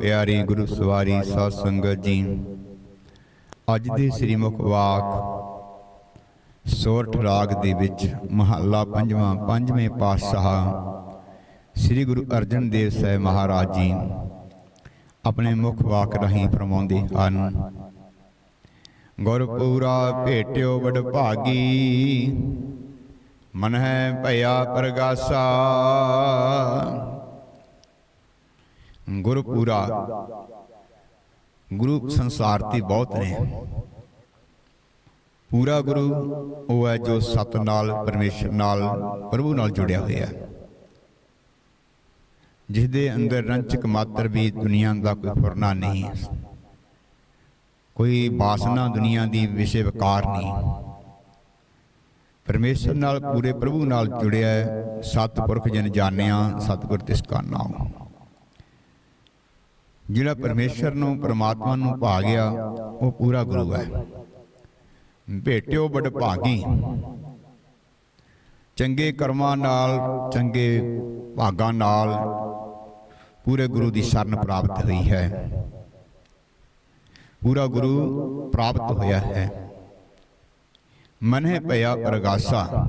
ਪਿਆਰੀ ਗੁਰੂ ਸਵਾਰੀ ਸਾਧ ਸੰਗਤ ਜੀ, ਅੱਜ ਦੇ ਸ੍ਰੀ ਮੁਖ ਵਾਕ ਸੋਰਠ ਰਾਗ ਦੇ ਵਿੱਚ ਮਹੱਲਾ ਪੰਜਵਾਂ, ਪੰਜਵੇਂ ਪਾਤਸ਼ਾਹ ਸ੍ਰੀ ਗੁਰੂ ਅਰਜਨ ਦੇਵ ਸਾਹਿਬ ਮਹਾਰਾਜ ਜੀ ਆਪਣੇ ਮੁਖ ਵਾਕ ਰਾਹੀਂ ਫਰਮਾਉਂਦੇ ਹਨ, ਗੁਰਪੂਰਾ ਭੇਟਿਓ ਵਡ ਭਾਗੀ ਮਨ ਹੈ ਭਇਆ ਪ੍ਰਗਾਸਾ ਗੁਰਪੂਰਾ ਗੁਰੂ ਸੰਸਾਰ ਤੇ ਬਹੁਤ ਨੇ। ਪੂਰਾ ਗੁਰੂ ਉਹ ਹੈ ਜੋ ਸਤ ਨਾਲ ਪਰਮੇਸ਼ਰ ਨਾਲ, ਪ੍ਰਭੂ ਨਾਲ ਜੁੜਿਆ ਹੋਇਆ ਹੈ। ਜਿਸ ਦੇ ਅੰਦਰ ਰੰਚਕ ਮਾਤਰ ਵੀ ਦੁਨੀਆ ਦਾ ਕੋਈ ਫੁਰਨਾ ਨਹੀਂ ਹੈ। ਕੋਈ ਬਾਸਨਾ ਦੁਨੀਆ ਦੀ ਵਿਸ਼ੇ ਵਿਕਾਰ ਨਹੀਂ ਪਰਮੇਸ਼ਰ ਨਾਲ, ਪੂਰੇ ਪ੍ਰਭੂ ਨਾਲ ਜੁੜਿਆ ਹੈ। ਸਤਿਪੁਰਖ ਜਨ ਜਾਣਿਆ, ਸਤਿਗੁਰ ਤਿਸ ਕਾ ਨਾਮ। ਜਿਹੜਾ ਪਰਮੇਸ਼ਰ ਨੂੰ, ਪਰਮਾਤਮਾ ਨੂੰ ਭਾ ਗਿਆ, ਉਹ ਪੂਰਾ ਗੁਰੂ ਹੈ। ਭੇਟਿਓ ਬੜ ਭਾਗੀ ਚੰਗੇ ਕਰਮਾਂ ਨਾਲ, ਚੰਗੇ ਭਾਗਾਂ ਨਾਲ ਪੂਰੇ ਗੁਰੂ ਦੀ ਸ਼ਰਨ ਪ੍ਰਾਪਤ ਹੋਈ ਹੈ। ਪੂਰਾ ਗੁਰੂ ਪ੍ਰਾਪਤ ਹੋਇਆ ਹੈ। ਮਨਹਿ ਭਇਆ ਪ੍ਰਗਾਸਾ।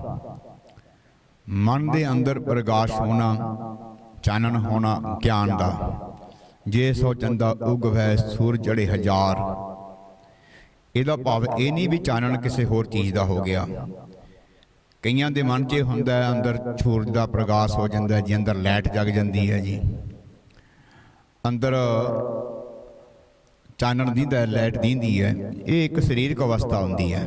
ਮਨ ਦੇ ਅੰਦਰ ਪ੍ਰਗਾਸ਼ ਹੋਣਾ, ਚਾਨਣ ਹੋਣਾ, ਗਿਆਨ ਦਾ। ਜੇ ਸੋ ਚੰਦਾ ਉਗਵੈ ਸੂਰ ਜੜੇ ਹਜ਼ਾਰ। ਇਹਦਾ ਭਾਵ ਇਹ ਨਹੀਂ ਵੀ ਚਾਨਣ ਕਿਸੇ ਹੋਰ ਚੀਜ਼ ਦਾ ਹੋ ਗਿਆ। ਕਈਆਂ ਦੇ ਮਨ 'ਚ ਹੁੰਦਾ ਹੈ, ਅੰਦਰ ਸੂਰਜ ਦਾ ਪ੍ਰਕਾਸ਼ ਹੋ ਜਾਂਦਾ ਹੈ, ਜੀ ਅੰਦਰ ਲਾਈਟ ਜਗ ਜਾਂਦੀ ਹੈ ਜੀ। ਅੰਦਰ ਚਾਨਣ ਦੀਂਦਾ ਲਾਈਟ ਦੀਂਦੀ ਹੈ। ਇਹ ਇੱਕ ਸਰੀਰਕ ਅਵਸਥਾ ਹੁੰਦੀ ਹੈ।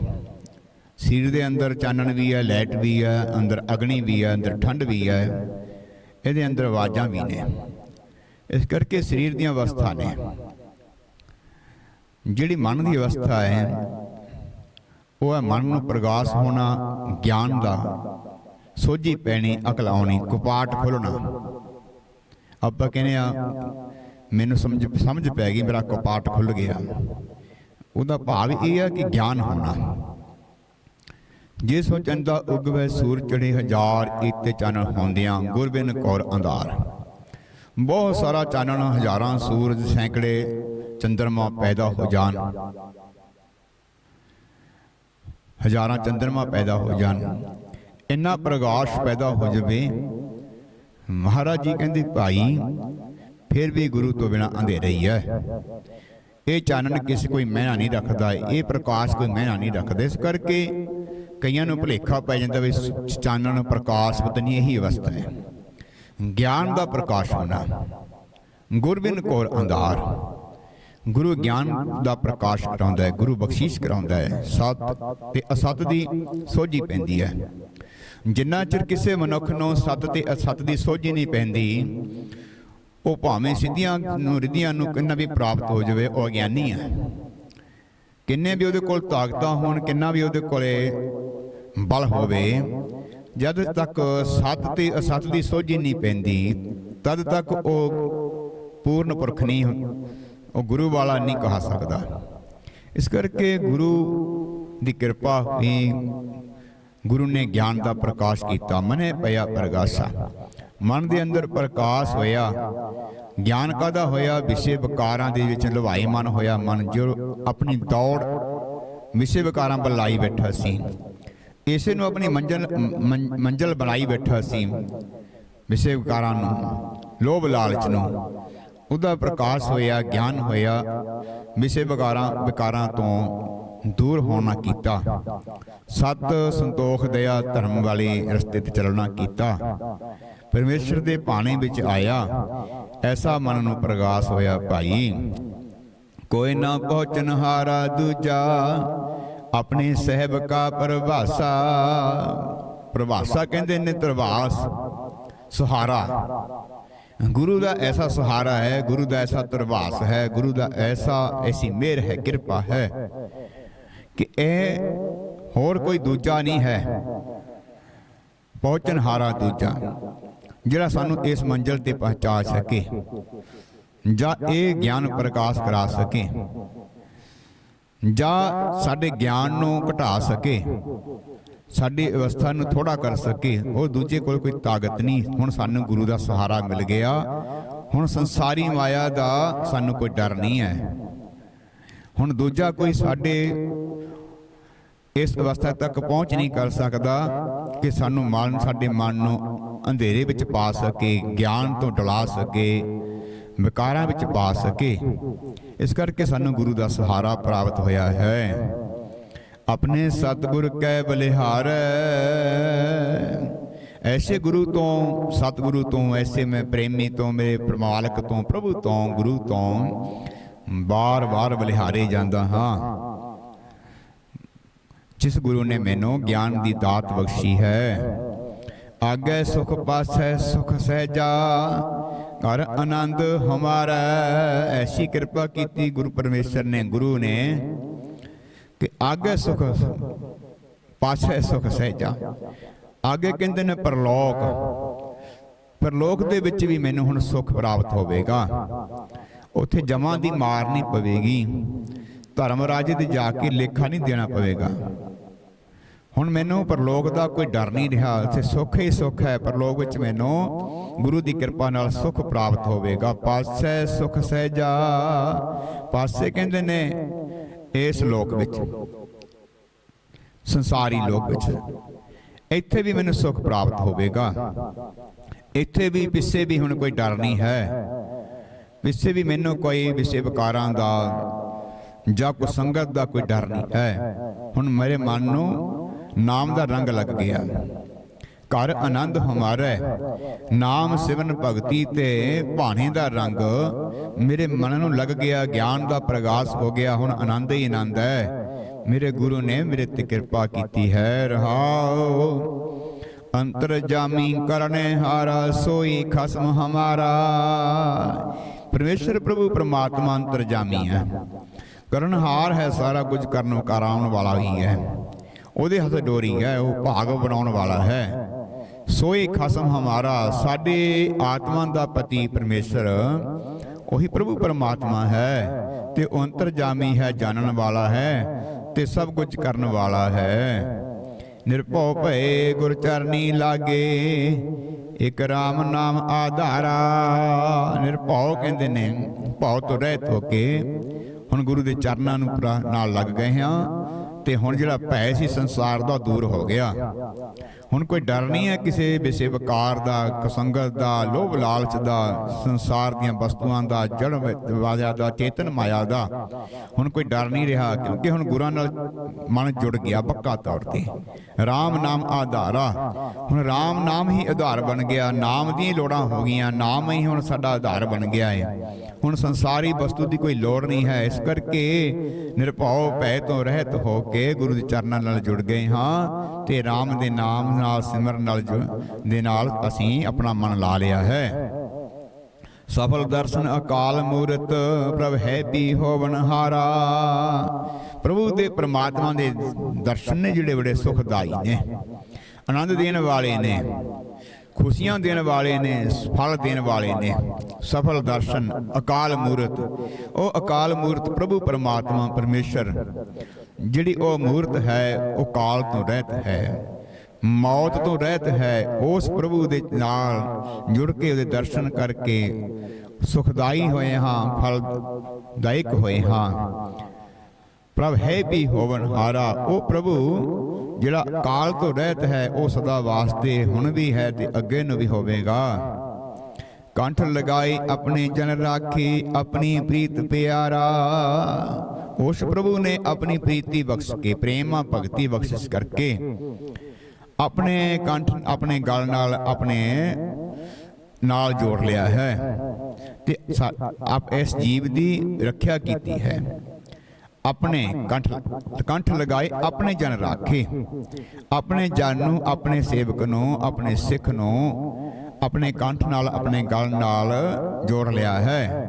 ਸਰੀਰ ਦੇ ਅੰਦਰ ਚਾਨਣ ਵੀ ਹੈ, ਲਾਈਟ ਵੀ ਹੈ, ਅੰਦਰ ਅਗਨੀ ਵੀ ਹੈ, ਅੰਦਰ ਠੰਡ ਵੀ ਹੈ। ਇਹਦੇ ਅੰਦਰ ਆਵਾਜ਼ਾਂ ਵੀ ਨੇ। ਇਸ ਕਰਕੇ ਸਰੀਰ ਦੀਆਂ ਅਵਸਥਾ ਨੇ। ਜਿਹੜੀ ਮਨ ਦੀ ਅਵਸਥਾ ਹੈ, ਉਹ ਹੈ ਮਨ ਨੂੰ ਪ੍ਰਗਾਸ ਹੋਣਾ, ਗਿਆਨ ਦਾ। ਸੋਝੀ ਪੈਣੀ, ਅਕਲ ਆਉਣੀ, ਕਪਾਟ ਖੁੱਲਣਾ ਆਪਾਂ ਕਹਿੰਦੇ ਆ ਮੈਨੂੰ ਸਮਝ ਸਮਝ ਪੈ ਗਈ, ਮੇਰਾ ਕਪਾਟ ਖੁੱਲ ਗਿਆ। ਉਹਦਾ ਭਾਵ ਇਹ ਹੈ ਕਿ ਗਿਆਨ ਹੋਣਾ। ਜੇ ਸੋ ਚੰਦਾ ਉਗਵੇ ਸੂਰ ਚੜੇ ਹਜ਼ਾਰ ਇਤੇ ਚੰਨ ਹੁੰਦਿਆਂ ਗੁਰਬਿਨ ਕੌਰ ਅੰਧਾਰ। ਬਹੁਤ ਸਾਰਾ ਚਾਨਣ, ਹਜ਼ਾਰਾਂ ਸੂਰਜ ਸੈਂਕੜੇ ਚੰਦਰਮਾ ਪੈਦਾ ਹੋ ਜਾਣ। ਹਜ਼ਾਰਾਂ ਚੰਦਰਮਾ ਪੈਦਾ ਹੋ ਜਾਣ। ਇੰਨਾ ਪ੍ਰਕਾਸ਼ ਪੈਦਾ ਹੋ ਜਾਵੇ। ਮਹਾਰਾਜ ਜੀ ਕਹਿੰਦੇ, ਭਾਈ, ਫਿਰ ਵੀ ਗੁਰੂ ਤੋਂ ਬਿਨਾ ਅੰਧੇਰਾ ਹੀ ਹੈ। ਇਹ ਚਾਨਣ ਕਿਸੇ ਕੋਈ ਮਹਿਨਾ ਨਹੀਂ ਰੱਖਦਾ। ਇਹ ਪ੍ਰਕਾਸ਼ ਕੋਈ ਮਹਿਨਾ ਨਹੀਂ ਰੱਖਦਾ। ਇਸ ਕਰਕੇ ਕਈਆਂ ਨੂੰ ਭੁਲੇਖਾ ਪੈ ਜਾਂਦਾ ਵੀ ਚਾਨਣ, ਪ੍ਰਕਾਸ਼ ਪਤਨੀ ਇਹੀ ਅਵਸਥਾ ਹੈ। ਗਿਆਨ ਦਾ ਪ੍ਰਕਾਸ਼ ਹੋਣਾ। ਗੁਰਬਿਨ ਕੋਰ ਅੰਧਾਰ। ਗੁਰੂ ਗਿਆਨ ਦਾ ਪ੍ਰਕਾਸ਼ ਕਰਾਉਂਦਾ ਹੈ ਗੁਰੂ ਬਖਸ਼ੀਸ਼ ਕਰਾਉਂਦਾ ਹੈ। ਸਤ ਤੇ ਅਸਤ ਦੀ ਸੋਝੀ ਪੈਂਦੀ ਹੈ। ਜਿੰਨਾ ਚਿਰ ਕਿਸੇ ਮਨੁੱਖ ਨੂੰ ਸਤ ਤੇ ਅਸਤ ਦੀ ਸੋਝੀ ਨਹੀਂ ਪੈਂਦੀ ਉਹ ਭਾਵੇਂ ਸਿੱਧੀਆਂ ਨੂੰ ਰਿੱਧੀਆਂ ਨੂੰ ਕਿੰਨਾ ਵੀ ਪ੍ਰਾਪਤ ਹੋ ਜਾਵੇ ਉਹ ਅਗਿਆਨੀ ਹੈ। ਕਿੰਨੇ ਵੀ ਉਹਦੇ ਕੋਲ ਤਾਕਤਾਂ ਹੋਣ ਕਿੰਨਾ ਵੀ ਉਹਦੇ ਕੋਲੇ ਬਲ ਹੋਵੇ ਜਦ ਤੱਕ ਸਤ ਤੇ ਅਸਤ ਦੀ ਸੋਝੀ ਨਹੀਂ ਪੈਂਦੀ ਤਦ ਤੱਕ ਉਹ ਪੂਰਨ ਪੁਰਖ ਨਹੀਂ ਉਹ ਗੁਰੂ ਵਾਲਾ ਨਹੀਂ ਕਹਾ ਸਕਦਾ। ਇਸ ਕਰਕੇ ਗੁਰੂ ਦੀ ਕਿਰਪਾ ਹੋਈ ਗੁਰੂ ਨੇ ਗਿਆਨ ਦਾ ਪ੍ਰਕਾਸ਼ ਕੀਤਾ। ਮਨੇ ਪਿਆ ਪ੍ਰਗਾਸਾ। ਮਨ ਦੇ ਅੰਦਰ ਪ੍ਰਕਾਸ਼ ਹੋਇਆ। ਗਿਆਨ ਕਾਦਾ ਹੋਇਆ? ਵਿਸ਼ੇ ਵਿਕਾਰਾਂ ਦੇ ਵਿੱਚ ਲਵਾਈ ਮਨ ਹੋਇਆ। ਮਨ ਜੋ ਆਪਣੀ ਦੌੜ ਵਿਸ਼ੇ ਵਿਕਾਰਾਂ ਵੱਲ ਲਾਈ ਬੈਠਾ ਸੀ। ਇਸੇ ਨੂੰ ਆਪਣੀ ਮੰਜ਼ਲ, ਮੰ- ਮੰਜ਼ਲ ਬਣਾਈ ਬੈਠਾ ਸੀ। ਵਿਸ਼ੇ ਵਿਕਾਰਾਂ ਨੂੰ, ਲੋਭ ਲਾਲਚ ਨੂੰ। ਉਹਦਾ ਪ੍ਰਕਾਸ਼ ਹੋਇਆ, ਗਿਆਨ ਹੋਇਆ। ਵਿਸ਼ੇ ਵਿਕਾਰਾਂ ਵਿਕਾਰਾਂ ਤੋਂ ਦੂਰ ਹੋਣਾ ਕੀਤਾ। ਸਤ ਸੰਤੋਖ ਦਇਆ ਧਰਮ ਵਾਲੇ ਰਸਤੇ ਤੇ ਚੱਲਣਾ ਕੀਤਾ। ਪਰਮੇਸ਼ਰ ਦੇ ਪਾਣੇ ਵਿੱਚ ਆਇਆ। ਐਸਾ ਮਨ ਨੂੰ ਪ੍ਰਗਾਸ ਹੋਇਆ, ਭਾਈ। ਕੋਈ ਨਾ ਪਹੁੰਚਨ ਹਾਰਾ ਦੂਜਾ ਆਪਣੇ ਸਹਿਬ ਕਾ ਪ੍ਰਭਾਸਾ ਪ੍ਰਭਾਸਾ ਕਹਿੰਦੇ ਨੇ ਤਰਵਾਸ। ਸੁਹਾਰਾ। ਗੁਰੂ ਦਾ ਐਸਾ ਸਹਾਰਾ ਹੈ ਗੁਰੂ ਦਾ ਐਸਾ ਤਰਵਾਸ ਹੈ ਗੁਰੂ ਦਾ ਐਸਾ ਐਸੀ ਮਿਹਰ ਹੈ ਕਿਰਪਾ ਹੈ ਕਿ ਇਹ ਹੋਰ ਕੋਈ ਦੂਜਾ ਨਹੀਂ ਹੈ। ਪਹੁੰਚਣਹਾਰਾ ਦੂਜਾ ਜਿਹੜਾ ਸਾਨੂੰ ਇਸ ਮੰਜ਼ਲ ਤੇ ਪਹੁੰਚਾ ਸਕੇ ਜਾਂ ਇਹ ਗਿਆਨ ਪ੍ਰਕਾਸ਼ ਕਰਾ ਸਕੇ। ਜਾਂ ਸਾਡੇ ਗਿਆਨ ਨੂੰ ਘਟਾ ਸਕੇ, ਸਾਡੀ ਅਵਸਥਾ ਨੂੰ ਥੋੜਾ ਕਰ ਸਕੇ, ਉਹ ਦੂਜੇ ਕੋਲ ਕੋਈ ਤਾਕਤ ਨਹੀਂ। ਹੁਣ ਸਾਨੂੰ ਗੁਰੂ ਦਾ ਸਹਾਰਾ ਮਿਲ ਗਿਆ। ਹੁਣ ਸੰਸਾਰੀ ਮਾਇਆ ਦਾ ਸਾਨੂੰ ਕੋਈ ਡਰ ਨਹੀਂ ਹੈ। ਹੁਣ ਦੂਜਾ ਕੋਈ ਸਾਡੇ ਇਸ ਅਵਸਥਾ ਤੱਕ ਪਹੁੰਚ ਨਹੀਂ ਕਰ ਸਕਦਾ ਕਿ ਸਾਨੂੰ ਮਨ, ਸਾਡੇ ਮਨ ਨੂੰ ਅੰਧੇਰੇ ਵਿੱਚ ਪਾ ਸਕੇ, ਗਿਆਨ ਤੋਂ ਡਲਾ ਸਕੇ। ਵਿਕਾਰਾਂ ਵਿੱਚ ਪਾ ਸਕੇ। ਇਸ ਕਰਕੇ ਸਾਨੂੰ ਗੁਰੂ ਦਾ ਸਹਾਰਾ ਪ੍ਰਾਪਤ ਹੋਇਆ ਹੈ। ਆਪਣੇ ਸਤਿਗੁਰ ਕੈ ਬਲਿਹਾਰ। ਐਸੇ ਗੁਰੂ ਤੋਂ, ਸਤਿਗੁਰੂ ਤੋਂ, ਐਸੇ ਮੈਂ ਪ੍ਰੇਮੀ ਤੋਂ, ਮੇਰੇ ਪ੍ਰਮਾਲਕ ਤੋਂ, ਪ੍ਰਭੂ ਤੋਂ, ਗੁਰੂ ਤੋਂ ਬਾਰ-ਬਾਰ ਬਲਿਹਾਰੇ ਜਾਂਦਾ ਹਾਂ। ਜਿਸ ਗੁਰੂ ਨੇ ਮੈਨੂੰ ਗਿਆਨ ਦੀ ਦਾਤ ਬਖਸ਼ੀ ਹੈ। ਆਗੇ ਸੁਖ ਪਾਸੈ ਸੁਖ ਸਹਿਜਾ। ਘਰ ਆਨੰਦ ਹਮਾਰਾ। ਐਸੀ ਕਿਰਪਾ ਕੀਤੀ ਗੁਰੂ ਪਰਮੇਸ਼ਰ ਨੇ, ਗੁਰੂ ਨੇ ਕਿ ਆਗੇ ਸੁਖ ਪਾਸੈ ਸੁਖ ਸਹਿਜਾ। ਆਗੇ ਕਹਿੰਦੇ ਨੇ ਪਰਲੋਕ ਪਰਲੋਕ ਦੇ ਵਿੱਚ ਵੀ ਮੈਨੂੰ ਹੁਣ ਸੁਖ ਪ੍ਰਾਪਤ ਹੋਵੇਗਾ। ਉੱਥੇ ਜਮਾਂ ਦੀ ਮਾਰ ਨਹੀਂ ਪਵੇਗੀ, ਧਰਮ ਰਾਜੇ ਤੇ ਜਾ ਕੇ ਲੇਖਾ ਨਹੀਂ ਦੇਣਾ ਪਵੇਗਾ। ਹੁਣ ਮੈਨੂੰ ਪਰਲੋਕ ਦਾ ਕੋਈ ਡਰ ਨਹੀਂ ਰਿਹਾ। ਇੱਥੇ ਸੁੱਖ ਹੀ ਸੁੱਖ ਹੈ। ਪਰਲੋਕ ਵਿੱਚ ਮੈਨੂੰ ਗੁਰੂ ਦੀ ਕਿਰਪਾ ਨਾਲ ਸੁੱਖ ਪ੍ਰਾਪਤ ਹੋਵੇਗਾ। ਪਾਸੇ ਸੁਖ ਸਹਿਜਾ, ਪਾਸੇ ਕਹਿੰਦੇ ਨੇ ਇਸ ਲੋਕ ਵਿੱਚ, ਸੰਸਾਰੀ ਲੋਕ ਵਿੱਚ। ਇੱਥੇ ਵੀ ਮੈਨੂੰ ਸੁੱਖ ਪ੍ਰਾਪਤ ਹੋਵੇਗਾ। ਇੱਥੇ ਵੀ ਪਿੱਛੇ ਵੀ ਹੁਣ ਕੋਈ ਡਰ ਨਹੀਂ ਹੈ। ਪਿੱਛੇ ਵੀ ਮੈਨੂੰ ਕੋਈ ਵਿਸ਼ੇ ਵਿਕਾਰਾਂ ਦਾ ਜਾਂ ਕੋ ਸੰਗਤ ਦਾ ਕੋਈ ਡਰ ਨਹੀਂ ਹੈ। ਹੁਣ ਮੇਰੇ ਮਨ ਨੂੰ ਨਾਮ ਦਾ ਰੰਗ ਲੱਗ ਗਿਆ। ਘਰ ਆਨੰਦ ਹਮਾਰਾ, ਨਾਮ ਸਿਵਨ ਭਗਤੀ ਤੇ ਭਾਣੇ ਦਾ ਰੰਗ। ਮੇਰੇ ਮਨ ਨੂੰ ਲੱਗ ਗਿਆ, ਗਿਆਨ ਦਾ ਪ੍ਰਗਾਸ ਹੋ ਗਿਆ, ਹੁਣ ਆਨੰਦ ਹੀ ਆਨੰਦ ਹੈ। ਮੇਰੇ ਗੁਰੂ ਨੇ ਮੇਰੇ ਤੇ ਕਿਰਪਾ ਕੀਤੀ ਹੈ, ਰਹਾਓ। ਅੰਤਰ ਜਾਮੀ ਕਰਨੇ ਹਾਰਾ, ਸੋਈ ਖਸਮ ਹਮਾਰਾ। ਪਰਮੇਸ਼ਰ ਪ੍ਰਭੂ ਪਰਮਾਤਮਾ ਅੰਤਰ ਜਾਮੀ ਹੈ। ਕਰਨਹਾਰ ਹੈ ਸਾਰਾ ਕੁਝ, ਕਰਨ ਕਰਾਉਣ ਵਾਲਾ ਹੀ ਹੈ। ਉਹਦੇ ਹੱਥ ਡੋਰੀ ਹੈ, ਉਹ ਭਾਗ ਬਣਾਉਣ ਵਾਲਾ ਹੈ। ਸੋਈ ਖਸਮ ਹਮਾਰਾ, ਸਾਡੇ ਆਤਮਾ ਦਾ ਪਤੀ ਪਰਮੇਸ਼ਰ। ਉਹੀ ਪ੍ਰਭੂ ਪਰਮਾਤਮਾ ਹੈ ਤੇ ਉਹ ਅੰਤਰਜਾਮੀ ਹੈ, ਜਾਣਨ ਵਾਲਾ ਹੈ ਤੇ ਸਭ ਕੁਝ ਕਰਨ ਵਾਲਾ ਹੈ। ਨਿਰਭਉ ਭਏ ਗੁਰ ਚਰਨੀ ਲਾਗੇ, ਇਕ ਰਾਮ ਨਾਮ ਆਧਾਰਾ। ਨਿਰਭਉ ਕਹਿੰਦੇ ਨੇ, ਭਉ ਤੋਂ ਰਹਿਤ ਹੋ ਕੇ ਹੁਣ ਗੁਰੂ ਦੇ ਚਰਨਾਂ ਨੂੰ ਪੂਰਾ ਨਾਲ ਲੱਗ ਗਏ ਹਾਂ। ਤੇ ਹੁਣ ਜਿਹੜਾ ਭੈ ਸੀ, ਸੰਸਾਰ ਦਾ ਦੂਰ ਹੋ ਗਿਆ। ਹੁਣ ਕੋਈ ਡਰ ਨਹੀਂ ਹੈ ਕਿਸੇ ਵਿਸ਼ੇ ਵਿਕਾਰ ਦਾ, ਕਸੰਗਤ ਦਾ, ਲੋਭ ਲਾਲਚ ਦਾ, ਸੰਸਾਰ ਦੀਆਂ ਵਸਤੂਆਂ ਦਾ ਜੜ ਵਾਜਾ ਦਾ, ਚੇਤਨ ਮਾਇਆ ਦਾ। ਹੁਣ ਕੋਈ ਡਰ ਨਹੀਂ ਰਿਹਾ ਕਿਉਂਕਿ ਹੁਣ ਗੁਰਾਂ ਨਾਲ ਮਨ ਜੁੜ ਗਿਆ ਪੱਕਾ ਤੌਰ ਤੇ। RAM ਨਾਮ ਆਧਾਰਾ। ਹੁਣ RAM ਨਾਮ ਹੀ ਆਧਾਰ ਬਣ ਗਿਆ। ਨਾਮ ਦੀਆਂ ਲੋੜਾਂ ਹੋ ਗਈਆਂ। ਨਾਮ ਹੀ ਹੁਣ ਸਾਡਾ ਆਧਾਰ ਬਣ ਗਿਆ ਹੈ ਹੁਣ ਸੰਸਾਰੀ ਵਸਤੂ ਦੀ ਕੋਈ ਲੋੜ ਨਹੀਂ ਹੈ। ਇਸ ਕਰਕੇ ਨਿਰਭਉ ਭੈ ਤੋਂ ਰਹਿਤ ਹੋ ਕੇ ਗੁਰੂ ਦੇ ਚਰਨਾਂ ਨਾਲ ਜੁੜ ਗਏ ਹਾਂ ਤੇ RAM ਦੇ ਨਾਮ ਨਾਲ, ਸਿਮਰਨ ਨਾਲ ਦੇ ਨਾਲ ਅਸੀਂ ਆਪਣਾ ਮਨ ਲਾ ਲਿਆ ਹੈ। ਸਫਲ ਦਰਸ਼ਨ ਅਕਾਲ ਮੂਰਤ, ਪ੍ਰਭ ਹੈ ਵੀ ਹੋਵਨ ਹਾਰਾ। ਪ੍ਰਭੂ ਦੇ ਪ੍ਰਮਾਤਮਾ ਦੇ ਦਰਸ਼ਨ ਨੇ ਜਿਹੜੇ ਬੜੇ ਸੁਖਦਾਈ ਨੇ, ਆਨੰਦ ਦੇਣ ਵਾਲੇ ਨੇ, ਖੁਸ਼ੀਆਂ ਦੇਣ ਵਾਲੇ ਨੇ, ਫਲ ਦੇਣ ਵਾਲੇ ਨੇ। ਸਫਲ ਦਰਸ਼ਨ, ਅਕਾਲ ਮੂਰਤ, ਉਹ ਅਕਾਲ ਮੂਰਤ ਪ੍ਰਭੂ ਪਰਮਾਤਮਾ, ਪਰਮੇਸ਼ਰ ਜਿਹੜੀ ਉਹ ਮੂਰਤ ਹੈ, ਉਹ ਕਾਲ ਤੋਂ ਰਹਿਤ ਹੈ। ਮੌਤ ਤੋਂ ਰਹਿਤ ਹੈ, ਉਸ ਪ੍ਰਭੂ ਦੇ ਨਾਲ ਜੁੜ ਕੇ ਉਹਦੇ ਦਰਸ਼ਨ ਕਰਕੇ ਸੁਖਦਾਈ ਹੋਏ ਹਾਂ, ਫਲਦਾਇਕ ਹੋਏ ਹਾਂ। ਪ੍ਰਭ, ਹੈ ਵੀ ਹੋਵਨ ਹਾਰਾ। ਉਹ ਪ੍ਰਭੂ ਜਿਹੜਾ ਕਾਲ ਤੋਂ ਰਹਿਤ ਹੈ, ਉਹ ਸਦਾ ਵਾਸਤੇ ਹੁਣ ਵੀ ਹੈ ਤੇ ਅੱਗੇ ਨੂੰ ਵੀ ਹੋਵੇਗਾ। ਕੰਠ ਲਗਾਈ, ਆਪਣੇ ਜਨ ਰਾਖੀ, ਆਪਣੀ ਪ੍ਰੀਤ ਪਿਆਰਾ। ਉਸ ਪ੍ਰਭੂ ਨੇ ਆਪਣੀ ਪ੍ਰੀਤੀ ਬਖਸ਼ ਕੇ, ਪ੍ਰੇਮਾ ਭਗਤੀ ਬਖਸ਼ਿਸ਼ ਕਰਕੇ ਆਪਣੇ ਕੰਠ, ਆਪਣੇ ਗਲ ਨਾਲ ਆਪਣੇ ਨਾਲ ਜੋੜ ਲਿਆ ਹੈ ਤੇ ਆਪ ਇਸ ਜੀਵ ਦੀ ਰੱਖਿਆ ਕੀਤੀ ਹੈ। ਆਪਣੇ ਕੰਠ ਕੰਠ ਲਗਾਏ, ਆਪਣੇ ਜਨ ਰਾਖੇ। ਆਪਣੇ ਜਨ ਨੂੰ, ਆਪਣੇ ਸੇਵਕ ਨੂੰ, ਆਪਣੇ ਸਿੱਖ ਨੂੰ ਆਪਣੇ ਕੰਠ ਨਾਲ, ਆਪਣੇ ਗਲ ਨਾਲ ਜੋੜ ਲਿਆ ਹੈ।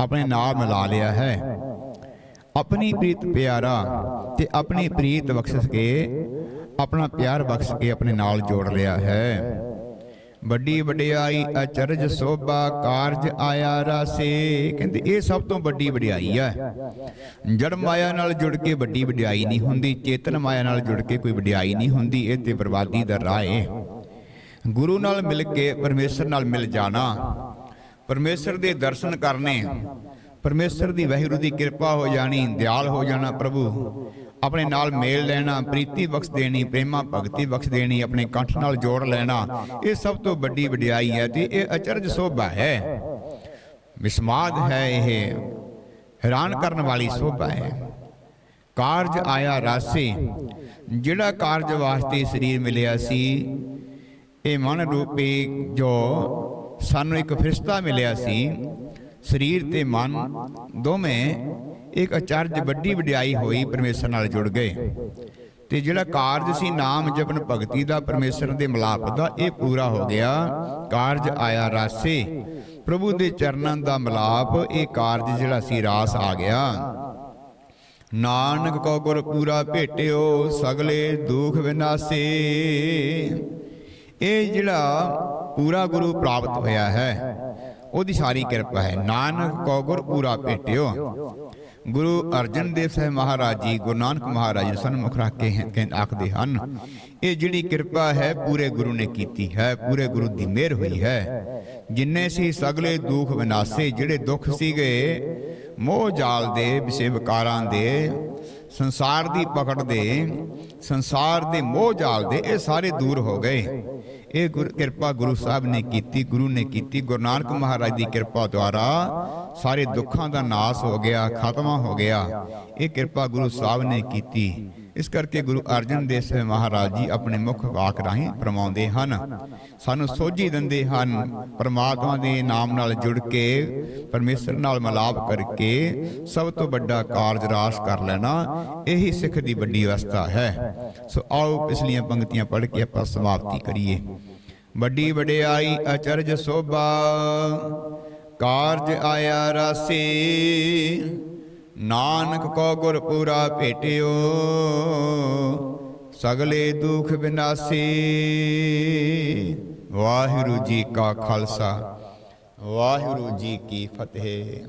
ਆਪਣੇ ਨਾਲ ਮਿਲਾ ਲਿਆ ਹੈ। ਆਪਣੀ ਪ੍ਰੀਤ ਪਿਆਰਾ ਤੇ ਆਪਣੀ ਪ੍ਰੀਤ ਬਖਸ਼ ਕੇ ਆਪਣਾ ਪਿਆਰ ਬਖਸ਼ ਕੇ ਆਪਣੇ ਨਾਲ ਜੋੜ ਲਿਆ ਹੈ। ਵੱਡੀ ਵਡਿਆਈ ਅਚਰਜ ਸੋਭਾ ਕਾਰਜ ਆਇਆ ਰਾਸੇ, ਕਹਿੰਦੇ ਇਹ ਸਭ ਤੋਂ ਵੱਡੀ ਵਡਿਆਈ ਹੈ। ਜੜ ਮਾਇਆ ਨਾਲ ਜੁੜ ਕੇ ਵੱਡੀ ਵਡਿਆਈ ਨਹੀਂ ਹੁੰਦੀ, ਚੇਤਨ ਮਾਇਆ ਨਾਲ ਜੁੜ ਕੇ ਕੋਈ ਵਡਿਆਈ ਨਹੀਂ ਹੁੰਦੀ, ਇਹ ਤੇ ਬਰਬਾਦੀ ਦਾ ਰਾਹ ਹੈ ਗੁਰੂ ਨਾਲ ਮਿਲ ਕੇ, ਪਰਮੇਸ਼ਰ ਨਾਲ ਮਿਲ ਜਾਣਾ, ਪਰਮੇਸ਼ਰ ਦੇ ਦਰਸ਼ਨ ਕਰਨੇ ਪਰਮੇਸ਼ਰ ਦੀ ਵਾਹਿਗੁਰੂ ਦੀ ਕਿਰਪਾ ਹੋ ਜਾਣੀ, ਦਿਆਲ ਹੋ ਜਾਣਾ ਪ੍ਰਭੂ। ਆਪਣੇ ਨਾਲ ਮੇਲ ਲੈਣਾ, ਪ੍ਰੀਤੀ ਬਖਸ਼ ਦੇਣੀ, ਪ੍ਰੇਮਾ ਭਗਤੀ ਬਖਸ਼ ਦੇਣੀ, ਆਪਣੇ ਕੰਠ ਨਾਲ ਜੋੜ ਲੈਣਾ, ਇਹ ਸਭ ਤੋਂ ਵੱਡੀ ਵਡਿਆਈ ਹੈ ਤੇ ਇਹ ਅਚਰਜ ਸੋਭਾ ਹੈ। ਵਿਸਮਾਦ ਹੈ ਇਹ, ਹੈਰਾਨ ਕਰਨ ਵਾਲੀ ਸੋਭਾ ਹੈ। ਕਾਰਜ ਆਇਆ ਰਾਸੇ, ਜਿਹੜਾ ਕਾਰਜ ਵਾਸਤੇ ਸਰੀਰ ਮਿਲਿਆ ਸੀ, ਇਹ ਮਨ ਰੂਪੀ ਜੋ ਸਾਨੂੰ ਇੱਕ ਫਰਿਸ਼ਤਾ ਮਿਲਿਆ ਸੀ ਸਰੀਰ ਤੇ ਮਨ ਦੋਵੇਂ ਇੱਕ ਅਚਰਜ ਵੱਡੀ ਵਡਿਆਈ ਹੋਈ ਪਰਮੇਸ਼ਰ ਨਾਲ ਜੁੜ ਗਏ। ਤੇ ਜਿਹੜਾ ਕਾਰਜ ਸੀ ਨਾਮ ਜਪਨ ਭਗਤੀ ਦਾ ਪਰਮੇਸ਼ਰ ਦੇ ਮਿਲਾਪ ਦਾ, ਇਹ ਪੂਰਾ ਹੋ ਗਿਆ। ਕਾਰਜ ਆਇਆ ਰਾਸੇ। ਪ੍ਰਭੂ ਦੇ ਚਰਨਾਂ ਦਾ ਮਿਲਾਪ, ਇਹ ਕਾਰਜ ਜਿਹੜਾ ਸੀ ਰਾਸ ਆ ਗਿਆ। ਨਾਨਕ ਕੋ ਗੁਰ ਪੂਰਾ ਭੇਟਿਓ, ਸਗਲੇ ਦੁਖ ਵਿਨਾਸੇ। ਇਹ ਜਿਹੜਾ ਪੂਰਾ ਗੁਰੂ ਪ੍ਰਾਪਤ ਹੋਇਆ ਹੈ। ਉਹਦੀ ਸਾਰੀ ਕਿਰਪਾ ਹੈ। ਨਾਨਕ ਕੋ ਗੁਰ ਪੂਰਾ ਭੇਟਿਓ। ਗੁਰੂ ਅਰਜਨ ਦੇਵ ਸਾਹਿਬ ਮਹਾਰਾਜ ਜੀ, ਗੁਰੂ ਨਾਨਕ ਮਹਾਰਾਜ ਜੀ ਸਾਨੂੰ ਰੱਖ ਕੇ ਆਖਦੇ ਹਨ, ਇਹ ਜਿਹੜੀ ਕਿਰਪਾ ਹੈ ਪੂਰੇ ਗੁਰੂ ਨੇ ਕੀਤੀ ਹੈ, ਪੂਰੇ ਗੁਰੂ ਦੀ ਮਿਹਰ ਹੋਈ ਹੈ। ਜਿੰਨੇ ਸੀ ਸਗਲੇ ਦੁੱਖ ਵਿਨਾਸੇ, ਜਿਹੜੇ ਦੁੱਖ ਸੀਗੇ, ਮੋਹ ਜਾਲ ਦੇ ਵਿਸ਼ੇ ਵਿਕਾਰਾਂ ਦੇ ਸੰਸਾਰ ਦੀ ਪਕੜ ਦੇ, ਸੰਸਾਰ ਦੇ ਮੋਹ ਜਾਲ ਦੇ, ਇਹ ਸਾਰੇ ਦੂਰ ਹੋ ਗਏ। ਇਹ ਗੁਰ, ਕਿਰਪਾ ਗੁਰੂ ਸਾਹਿਬ ਨੇ ਕੀਤੀ, ਗੁਰੂ ਨੇ ਕੀਤੀ, ਗੁਰੂ ਨਾਨਕ ਮਹਾਰਾਜ ਦੀ ਕਿਰਪਾ ਦੁਆਰਾ ਸਾਰੇ ਦੁੱਖਾਂ ਦਾ ਨਾਸ ਹੋ ਗਿਆ, ਖਾਤਮਾ ਹੋ ਗਿਆ। ਇਹ ਕਿਰਪਾ ਗੁਰੂ ਸਾਹਿਬ ਨੇ ਕੀਤੀ। ਇਸ ਕਰਕੇ ਗੁਰੂ ਅਰਜਨ ਦੇਵ ਸਾਹਿਬ ਮਹਾਰਾਜ ਜੀ ਆਪਣੇ ਮੁੱਖ ਵਾਕ ਰਾਹੀਂ ਫਰਮਾਉਂਦੇ ਹਨ, ਸਾਨੂੰ ਸੋਝੀ ਦਿੰਦੇ ਹਨ, ਪਰਮਾਤਮਾ ਦੇ ਨਾਮ ਨਾਲ ਜੁੜ ਕੇ, ਪਰਮੇਸ਼ਰ ਨਾਲ ਮਿਲਾਪ ਕਰਕੇ ਸਭ ਤੋਂ ਵੱਡਾ ਕਾਰਜ ਰਾਸ ਕਰ ਲੈਣਾ, ਇਹੀ ਸਿੱਖ ਦੀ ਵੱਡੀ ਅਵਸਥਾ ਹੈ। ਸੋ ਆਓ ਪਿਛਲੀਆਂ ਪੰਕਤੀਆਂ ਪੜ੍ਹ ਕੇ ਆਪਾਂ ਸਮਾਪਤੀ ਕਰੀਏ। ਵੱਡੀ ਵਡਿਆਈ ਅਚਰਜ ਸੋਭਾ, ਕਾਰਜ ਆਇਆ ਰਾਸੇ ਨਾਨਕ ਕੋ ਗੁਰ ਪੂਰਾ ਭੇਟਿਓ, ਸਗਲੇ ਦੁਖ ਵਿਨਾਸ਼ੀ ਵਾਹਿਗੁਰੂ ਜੀ ਕਾ ਖਾਲਸਾ, ਵਾਹਿਗੁਰੂ ਜੀ ਕੀ ਫਤਿਹ।